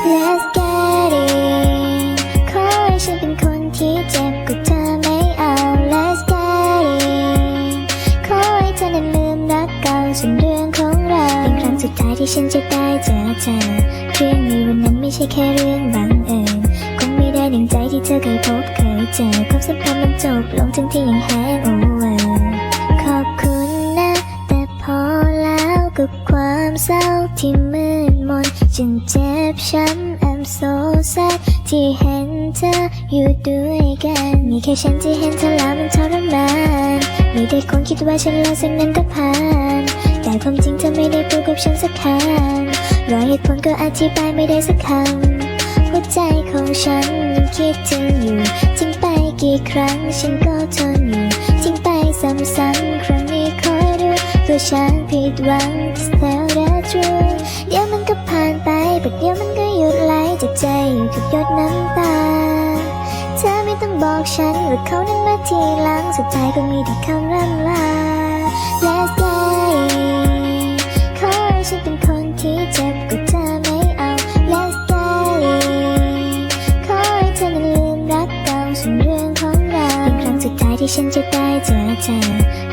ขอให้ฉันเป็นคนที่เจ็บก็เธอไม่เอา Let's get it ขอให้เธอได้ลืมรักเก่าส่วนเรื่องของเราเป็นครั้งสุดท้ายที่ฉันจะได้เจอเธอเรื่องในวันนั้นไม่ใช่แค่เรื่องบังเอิคงไม่ได้ดังใจที่เธอเคยพบเคยเจอควสัมพันธ์มันจบลงทั้งที่ยังแฮงโอเวอร์ กับความเศร้าที่มืดมนฉันเจ็บช้ำ I'm so sad ที่เห็นเธออยู่ด้วยกัน มีแค่ฉันที่เห็นเธอแล้วมันทรมานมีแต่คนคิดว่าฉันแล้วสิ่งนั้นก็ผ่าน แต่ความจริงเธอไม่ได้พูดกับฉันสักคำรอยเหตุผลก็อธิบายไม่ได้สักคำหัวใจของฉันยังคิดถึงอยู่ทิ้งไปกี่ครั้งฉันก็ทนอยู่ทิ้งไปซ้ำๆ ดูตัวฉันผิดหวัง Tell the truth เดี๋ยวมันก็ผ่านไปแต่เดี๋ยวมันก็หยุดไหลจากใจอยู่กับหยดน้ำตา เธอไม่ต้องบอกฉันว่าเขานั้นมาทีหลังสุดท้ายก็มีแต่คำร่ำลา ฉันจะได้เจอเธอ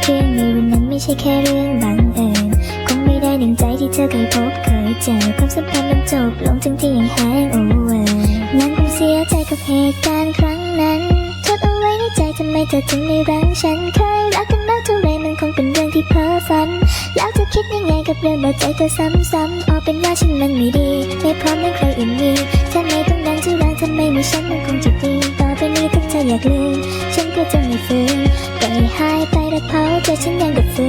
เรื่องในวันนั้นไม่ใช่แค่เรื่องบังเอิญคงไม่ได้ดังใจที่เธอเคยพบเคยเจอความสัมพันธ์มันจบลงทั้งที่ยังแฮงโอเวอร์นั้นคงเสียใจกับเหตุการณ์ครั้งนั้นทดเอาไว้ในใจทำไมเธอถึงไม่รังฉันเคยรักกันมากเท่าไรมันคงเป็นเรื่องที่เพ้อฝัน แล้วเธอคิดยังไงกับเรื่องบาดใจเธอซ้ำๆเอาเป็นว่าฉันมันไม่ดี ไม่พร้อมให้ใครอื่นมี ใจฉันยังกับฟื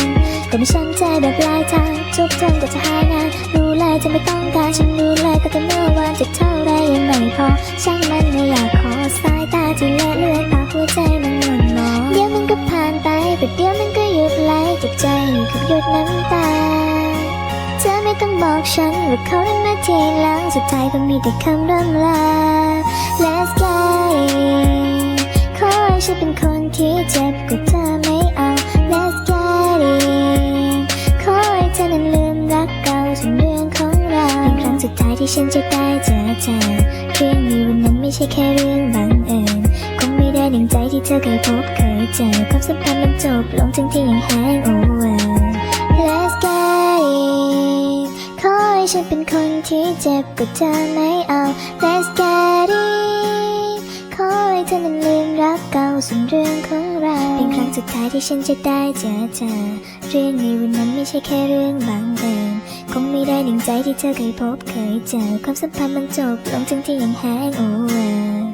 นก็ไม่ช้ำใจแบบลายทางทุกทนก็จะหายนานรู้เลยจะไม่ต้องการฉันรู้เลยก็แต่เมื่อวานจะเท่าไรยังไม่พอ ช่างมันไม่อยากขอสายตาที่เลอะเลือนพาหัวใจมันหม่นหมองเดี๋ยวมันก็ผ่านไปแต่เดี๋ยวมันก็หยุดไหลจ็บใจกับหยดน้ำตาเธอไม่ต้องบอกฉันว่าเขานั้นมาทีหลังสุดท้ายก็มีแต่คำร่ำลา Let's get it ขอให้ฉันเป็นคนที่เจ็บกว่าเธอไม่เอา Let's get it ขอให้เธอนั้นลืมรักเก่าส่วนเรื่องของเราเป็นครั้งสุดท้ายที่ฉันจะได้เจอเธอเรื่องในวันนั้นไม่ใช่แค่เรื่องบังเอิญคงไม่ได้ดังใจที่เธอเคยพบเคยเจอความสัมพันธ์มันจบลงทั้งที่ยังแฮงโอเวอร์ Let's get it ขอให้ฉันเป็นคนที่เจ็บกว่าเธอไม่เอา Let's get it ขอให้เธอนั้นลืมรักเก่าส่วนเรื่องของ เป็นครั้งสุดท้ายที่ฉันจะได้เจอเธอ เรื่องในวันนั้นไม่ใช่แค่เรื่องบังเอิญคงไม่ได้หนึ่งใจที่เธอเคยพบเคยเจอความสัมพันธ์มันจบลงทั้งที่ยังแห้งโอเวอร์